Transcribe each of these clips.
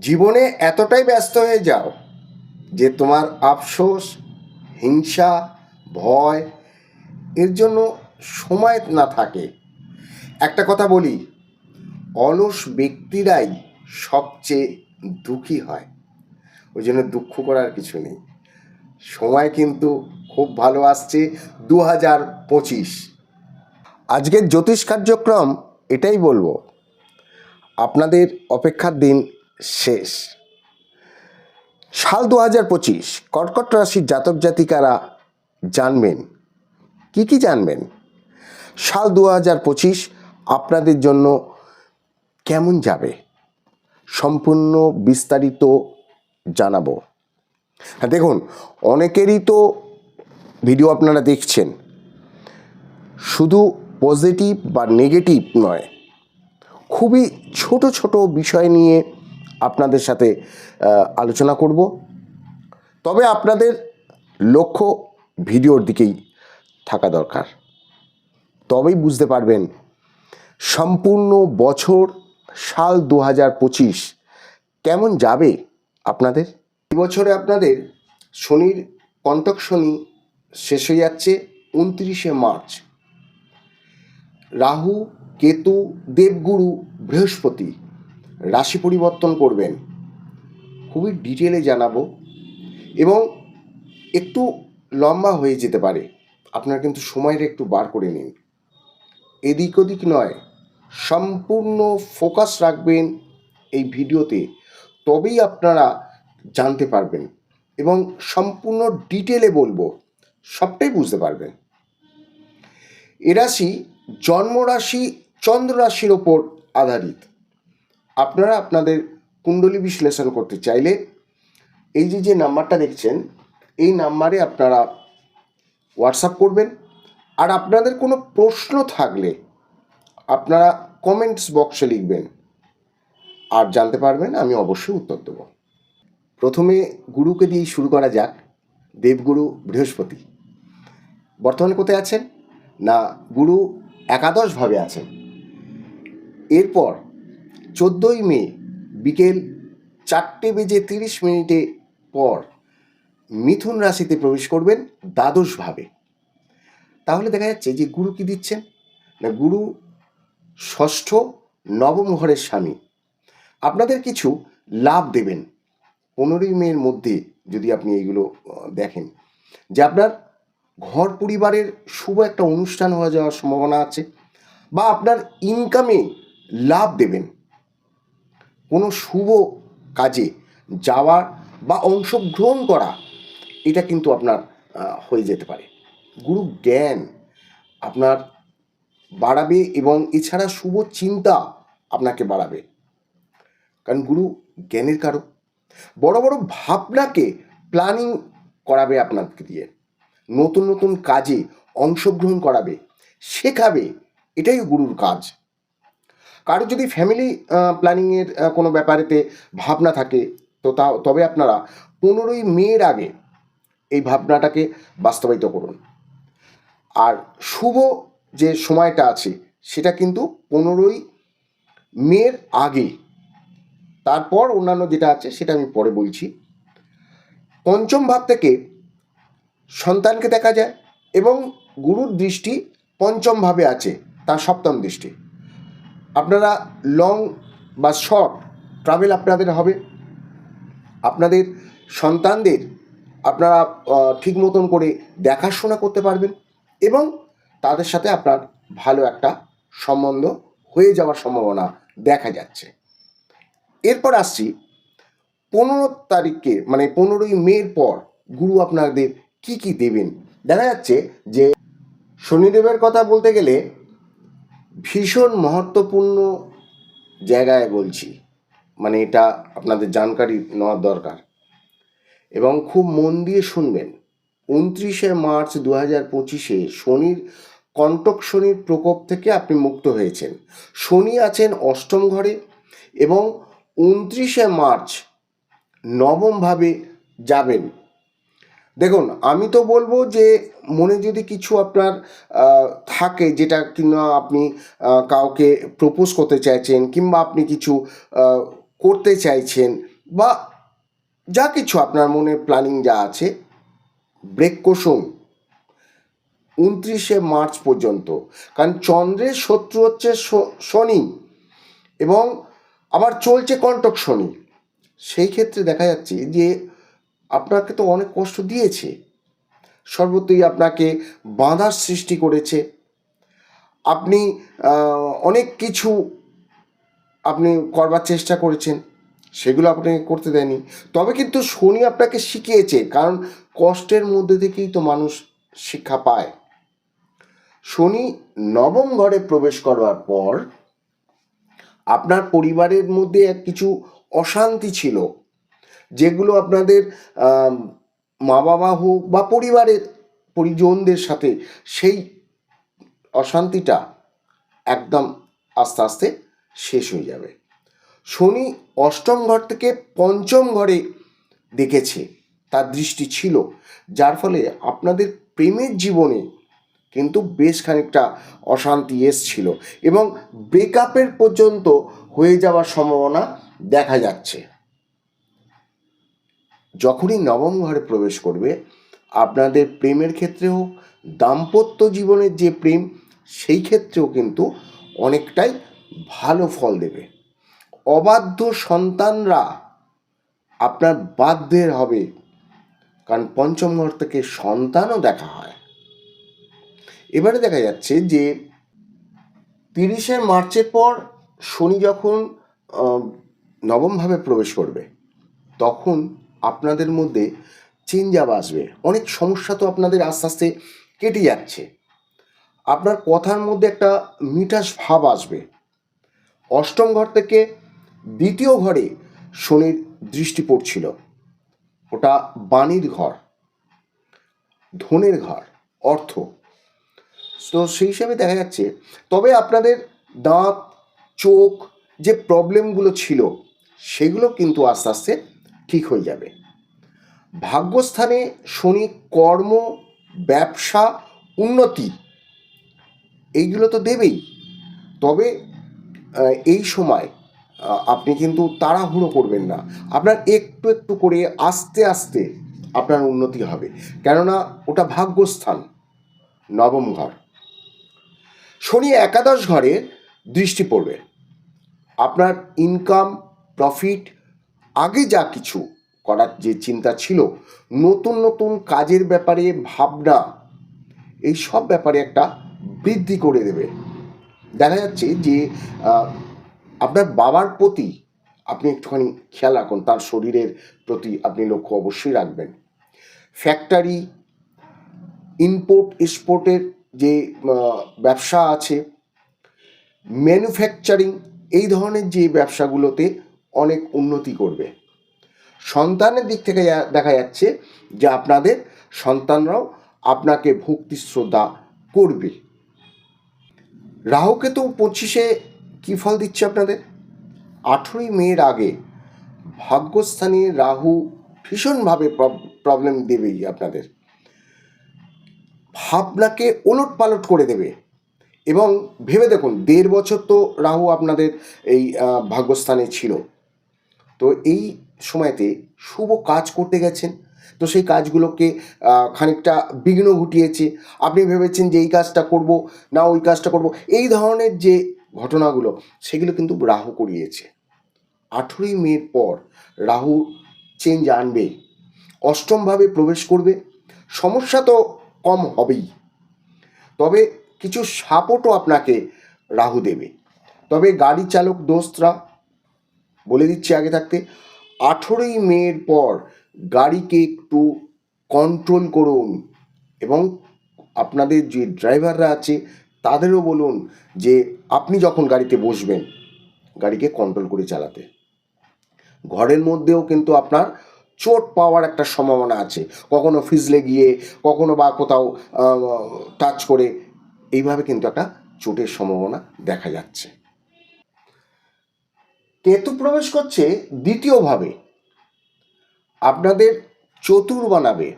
জীবনে এতটাই ব্যস্ত হয়ে যাও যে তোমার আফসোস, হিংসা, ভয় এর জন্য সময় না থাকে। একটা কথা বলি, অলস ব্যক্তিরাই সবচেয়ে দুঃখী হয়। ওই জন্য দুঃখ করার কিছু নেই। সময় কিন্তু খুব ভালো আসছে দু হাজার পঁচিশ। আজকের জ্যোতিষ কার্যক্রম এটাই বলব। আপনাদের অপেক্ষার দিন শেষ। সাল দু হাজার পঁচিশ, কর্কট রাশির জাতক জাতিকারা জানবেন। কি কি জানবেন? সাল দু হাজার পঁচিশ আপনাদের জন্য কেমন যাবে? সম্পূর্ণ বিস্তারিত জানাব। হ্যাঁ দেখুন, অনেকেরই তো ভিডিও আপনারা দেখছেন। শুধু পজিটিভ বা নেগেটিভ নয়, খুবই ছোট ছোট বিষয় নিয়ে আপনাদের সাথে আলোচনা করব। তবে আপনাদের লক্ষ্য ভিডিওর দিকেই থাকা দরকার। তবেই বুঝতে পারবেন, সম্পূর্ণ বছর, সাল দু হাজার পঁচিশ কেমন যাবে আপনাদের? বছরে আপনাদের শনির কন্টক শনি শেষ হয়ে যাচ্ছে উনত্রিশে মার্চ। রাহু, কেতু, দেবগুরু, বৃহস্পতি। রাশি পরিবর্তন করবেন। খুবই ডিটেলে জানাব। এবং একটু লম্বা হয়ে যেতে পারে। আপনারা কিন্তু সময়ের একটু বার করে নিন। এদিক ওদিক নয়, সম্পূর্ণ ফোকাস রাখবেন এই ভিডিওতে। তবেই আপনারা জানতে পারবেন এবং সম্পূর্ণ ডিটেলে বলব, সবটাই বুঝতে পারবেন। এ রাশি জন্মরাশি চন্দ্র রাশির ওপর আধারিত। আপনারা আপনাদের কুণ্ডলী বিশ্লেষণ করতে চাইলে এই যে যে নাম্বারটা দেখছেন, এই নাম্বারে আপনারা হোয়াটসঅ্যাপ করবেন। আর আপনাদের কোনো প্রশ্ন থাকলে আপনারা কমেন্টস বক্সে লিখবেন। আর জানতে পারবেন, আমি অবশ্যই উত্তর দেবো। প্রথমে গুরুকে দিয়েই শুরু করা যাক। দেবগুরু বৃহস্পতি। বর্তমানে কোথায় আছেন? না, গুরু একাদশভাবে আছেন। এরপর চোদ্দোই মে বিকেল চারটে বেজে তিরিশ মিনিটে পর মিথুন রাশিতে প্রবেশ করবেন দ্বাদশভাবে। তাহলে দেখা যাচ্ছে যে গুরু কি দিচ্ছেন? না, গুরু ষষ্ঠ নবম ঘরের স্বামী। আপনাদের কিছু লাভ দেবেন। পনেরোই মের মধ্যে যদি আপনি এইগুলো দেখেন যে আপনার ঘর পরিবারের শুভ একটা অনুষ্ঠান হয়ে যাওয়ার সম্ভাবনা আছে বা আপনার ইনকামে লাভ দেবেন। কোনো শুভ কাজে যাওয়ার বা অংশগ্রহণ করা, এটা কিন্তু আপনার হয়ে যেতে পারে। গুরু জ্ঞান আপনার বাড়াবে এবং এছাড়া শুভ চিন্তা আপনাকে বাড়াবে। কারণ গুরু জ্ঞানের কারক। বড় বড় ভাবনাকে প্ল্যানিং করাবে আপনাকে দিয়ে। নতুন নতুন কাজে অংশগ্রহণ করাবে, শেখাবে, এটাই গুরুর কাজ। কারও যদি ফ্যামিলি প্ল্যানিংয়ের কোনো ব্যাপারেতে ভাবনা থাকে, তো তা, তবে আপনারা পনেরোই মেয়ের আগে এই ভাবনাটাকে বাস্তবায়িত করুন। আর শুভ যে সময়টা আছে, সেটা কিন্তু পনেরোই মের আগে। তারপর অন্যান্য যেটা আছে, সেটা আমি পরে বলছি। পঞ্চম ভাব থেকে সন্তানকে দেখা যায় এবং গুরুর দৃষ্টি পঞ্চম ভাবে আছে, তার সপ্তম দৃষ্টি। আপনারা লং বা শর্ট ট্রাভেল আপনাদের হবে। আপনাদের সন্তানদের আপনারা ঠিক মতন করে দেখাশোনা করতে পারবেন এবং তাদের সাথে আপনার ভালো একটা সম্বন্ধ হয়ে যাওয়ার সম্ভাবনা দেখা যাচ্ছে। এরপর আসছি, পনেরো তারিখে মানে পনেরোই মের পর গুরু আপনাদের কি কি দেবেন? দেখা যাচ্ছে যে শনিদেবের কথা বলতে গেলে ভীষণ মহত্বপূর্ণ জায়গায় বলছি। মানে এটা আপনাদের জানকারি নেওয়ার দরকার। এবং খুব মন দিয়ে শুনবেন, উনত্রিশে মার্চ দু হাজার পঁচিশে শনির কণ্টক শনির প্রকোপ থেকে আপনি মুক্ত হয়েছেন। শনি আছেন অষ্টম ঘরে এবং উনত্রিশে মার্চ নবমভাবে যাবেন। দেখুন, আমি তো বলব যে মনে যদি কিছু আপনার থাকে যেটা কিনা আপনি কাউকে প্রপোজ করতে চাইছেন কিংবা আপনি কিছু করতে চাইছেন বা যা কিছু আপনার মনে প্ল্যানিং যা আছে ব্রেক কষুন উনত্রিশে মার্চ পর্যন্ত। কারণ চন্দ্রের শত্রু হচ্ছে শনি এবং আবার চলছে কণ্টক শনি। সেই ক্ষেত্রে দেখা যাচ্ছে যে আপনাকে তো অনেক কষ্ট দিয়েছে। সর্বত্রই আপনাকে বাধার সৃষ্টি করেছে। আপনি অনেক কিছু আপনি করবার চেষ্টা করেছেন, সেগুলো আপনাকে করতে দেয়নি। তবে কিন্তু শনি আপনাকে শিখিয়েছে, কারণ কষ্টের মধ্যে থেকেই তো মানুষ শিক্ষা পায়। শনি নবম ঘরে প্রবেশ করবার পর আপনার পরিবারের মধ্যে এক কিছু অশান্তি ছিল, যেগুলো আপনাদের মা বাবা হোক বা পরিবারের পরিজনদের সাথে সেই অশান্তিটা একদম আস্তে আস্তে শেষ হয়ে যাবে। শনি অষ্টম ঘর থেকে পঞ্চম ঘরে দেখেছে, তার দৃষ্টি ছিল, যার ফলে আপনাদের প্রেমের জীবনে কিন্তু বেশ খানিকটা অশান্তি এসছিল এবং ব্রেকআপের পর্যন্ত হয়ে যাওয়ার সম্ভাবনা দেখা যাচ্ছে। যখনই নবম ঘরে প্রবেশ করবে, আপনাদের প্রেমের ক্ষেত্রে হোক দাম্পত্য জীবনের যে প্রেম, সেই ক্ষেত্রেও কিন্তু অনেকটাই ভালো ফল দেবে। অবাধ্য সন্তানরা আপনার বাধ্যের হবে, কারণ পঞ্চম ঘর থেকে সন্তানও দেখা হয়। এবারে দেখা যাচ্ছে যে, তিরিশে মার্চের পর শনি যখন নবমভাবে প্রবেশ করবে, তখন আপনাদের মধ্যে চেঞ্জ আসবে। অনেক সমস্যা তো আপনাদের আস্তে আস্তে কেটে যাচ্ছে। আপনার কথার মধ্যে একটা মিঠাস ভাব আসবে। অষ্টম ঘর থেকে দ্বিতীয় ঘরে শনির দৃষ্টি পড়ছিল। ওটা বাণীর ঘর, ধনের ঘর, অর্থ। তো সেই হিসাবে দেখা যাচ্ছে, তবে আপনাদের দাঁত, চোখ যে প্রবলেমগুলো ছিল, সেগুলো কিন্তু আস্তে আস্তে ঠিক হয়ে যাবে। ভাগ্যস্থানে শনি কর্ম, ব্যবসা, উন্নতি এইগুলো তো দেবেই। তবে এই সময় আপনি কিন্তু তাড়াহুড়ো করবেন না। আপনার একটু একটু করে আস্তে আস্তে আপনার উন্নতি হবে। কেননা ওটা ভাগ্যস্থান, নবম ঘর। শনি একাদশ ঘরে দৃষ্টি পড়বে। আপনার ইনকাম প্রফিট আগে যা কিছু করার যে চিন্তা ছিল, নতুন নতুন কাজের ব্যাপারে ভাবনা, এই সব ব্যাপারে একটা বৃদ্ধি করে দেবে। দেখা যাচ্ছে যে আপনার বাবার প্রতি আপনি একটুখানি খেয়াল রাখুন, তার শরীরের প্রতি আপনি লক্ষ্য অবশ্যই রাখবেন। ফ্যাক্টরি, ইম্পোর্ট, এক্সপোর্টের যে ব্যবসা আছে, ম্যানুফ্যাকচারিং, এই ধরনের যে ব্যবসাগুলোতে অনেক উন্নতি করবে। সন্তানের দিক থেকে দেখা যাচ্ছে যে আপনাদের সন্তানরাও আপনাকে ভক্তি, শ্রদ্ধা করবে। রাহুকেতু পঁচিশে কী ফল দিচ্ছে আপনাদের? আঠেরোই মেয়ের আগে ভাগ্যস্থানে রাহু ভীষণভাবে প্রবলেম দেবেই আপনাদের। ভাবনাকে ওলট পালট করে দেবে। এবং ভেবে দেখুন, দেড় বছর তো রাহু আপনাদের এই ভাগ্যস্থানে ছিল। তো এই সময়তে শুভ কাজ করতে গেছেন। তো সেই কাজগুলোকে খানিকটা বিঘ্ন ঘটিয়েছে। আপনি ভেবেছেন যে এই কাজটা করব, না ওই কাজটা করব। এই ধরনের যে ঘটনাগুলো, সেগুলো কিন্তু রাহু করিয়েছে। আঠেরোই মের পর রাহু চেঞ্জ আনবে, অষ্টমভাবে প্রবেশ করবে। সমস্যা তো কম হবেই। তবে কিছু সাপোর্টও আপনাকে রাহু দেবে। তবে গাড়ি চালক, দোস্তরা বলে দিচ্ছি আগে থাকতে। আঠেরোই মের পর গাড়িকে একটু কন্ট্রোল করুন এবং আপনাদের যে ড্রাইভাররা আছে তাদেরও বলুন যে আপনি যখন গাড়িতে বসবেন, গাড়িকে কন্ট্রোল করে চালাতে। ঘরের মধ্যেও কিন্তু আপনার চোট পাওয়ার একটা সম্ভাবনা আছে। কখনো ফিজলে গিয়ে, কখনো বা কোথাও টাচ করে, এইভাবে কিন্তু একটা চোটের সম্ভাবনা দেখা যাচ্ছে। কেতু প্রবেশ করছে দ্বিতীয়ভাবে। আপনাদের চতুর বানাবে।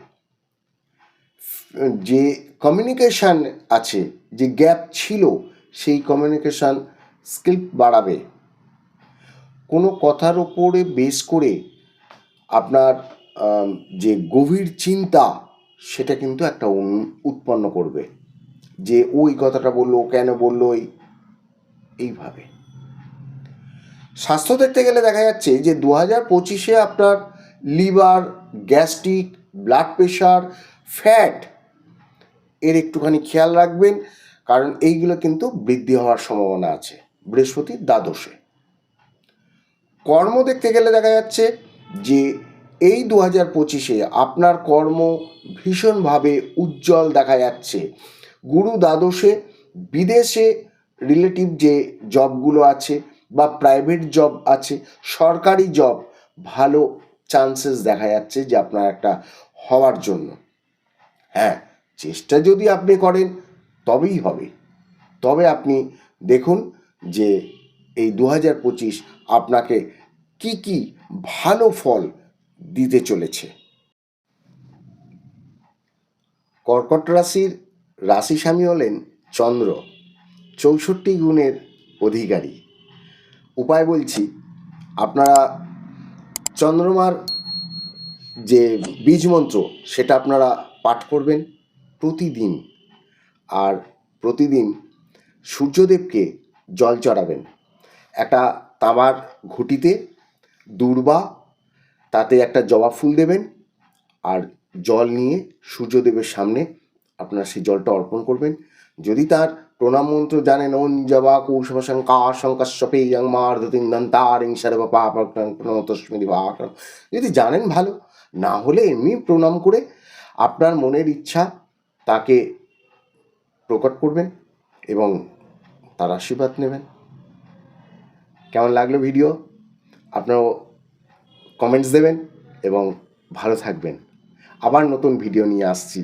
যে কমিউনিকেশান আছে, যে গ্যাপ ছিল, সেই কমিউনিকেশান স্কিল বাড়াবে। কোনো কথার ওপরে বেস করে আপনার যে গভীর চিন্তা, সেটা কিন্তু একটা উৎপন্ন করবে। যে ওই কথাটা বলল, কেন বলল, এই, এইভাবে। স্বাস্থ্য দেখতে গেলে দেখা যাচ্ছে যে দু হাজার পঁচিশে আপনার liver, gastric, blood pressure, fat এর একটুখানি খেয়াল রাখবেন, কারণ এইগুলো কিন্তু বৃদ্ধি হওয়ার সম্ভাবনা আছে বৃহস্পতির দ্বাদশে। কর্ম দেখতে গেলে দেখা যাচ্ছে যে এই দু হাজার পঁচিশে আপনার কর্ম ভীষণভাবে উজ্জ্বল দেখা যাচ্ছে। গুরু দ্বাদশে বিদেশে রিলেটিভ যে জবগুলো আছে বা প্রাইভেট জব আছে, সরকারি জব ভালো চান্সেস দেখা যাচ্ছে যে আপনার একটা হওয়ার জন্য। হ্যাঁ চেষ্টা যদি আপনি করেন, তবেই হবে। তবে আপনি দেখুন যে এই দু হাজার পঁচিশ আপনাকে কি কি ভালো ফল দিতে চলেছে। কর্কট রাশির রাশি স্বামী হলেন চন্দ্র, চৌষট্টি গুণের অধিকারী। উপায় বলছি, আপনারা চন্দ্রমার যে বীজ মন্ত্র, সেটা আপনারা পাঠ করবেন প্রতিদিন। আর প্রতিদিন সূর্যদেবকে জল চড়াবেন। একটা তামার ঘুটিতে দূর্বা, তাতে একটা জবা ফুল দেবেন আর জল নিয়ে সূর্যদেবের সামনে আপনারা সেই জলটা অর্পণ করবেন। যদি তার প্রণাম মন্ত্র জানেন ওন জবা কৌশব শঙ্কা শঙ্কাশ্যপে ইয়ং মার্ধতিং দন্তারিং সর্বপা প্রণতস্মি দিবাকরম যদি জানেন ভালো, না হলে এমনি প্রণাম করে আপনার মনের ইচ্ছা তাকে প্রকট করবেন এবং তার আশীর্বাদ নেবেন। কেমন লাগল ভিডিও? আপনারাও কমেন্টস দেবেন এবং ভালো থাকবেন। আবার নতুন ভিডিও নিয়ে আসছি।